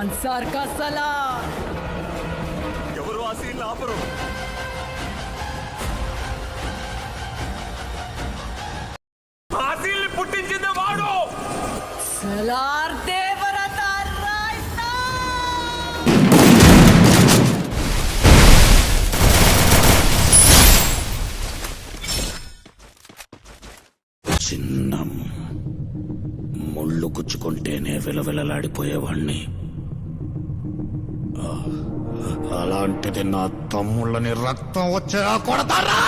అన్సార్ కా సలా. ఎవరు ఆ సీన్ ఆపరు? ఆ సీన్ పుట్టించింది వాడు! సలార్ దేవరత రాయితా చిన్న. ముళ్ళు గుచ్చుకుంటేనే విలవిలలాడిపోయేవాణ్ణి. అలాంటిది నా తమ్ముళ్ళని రక్తం వచ్చేలా కొడతారా?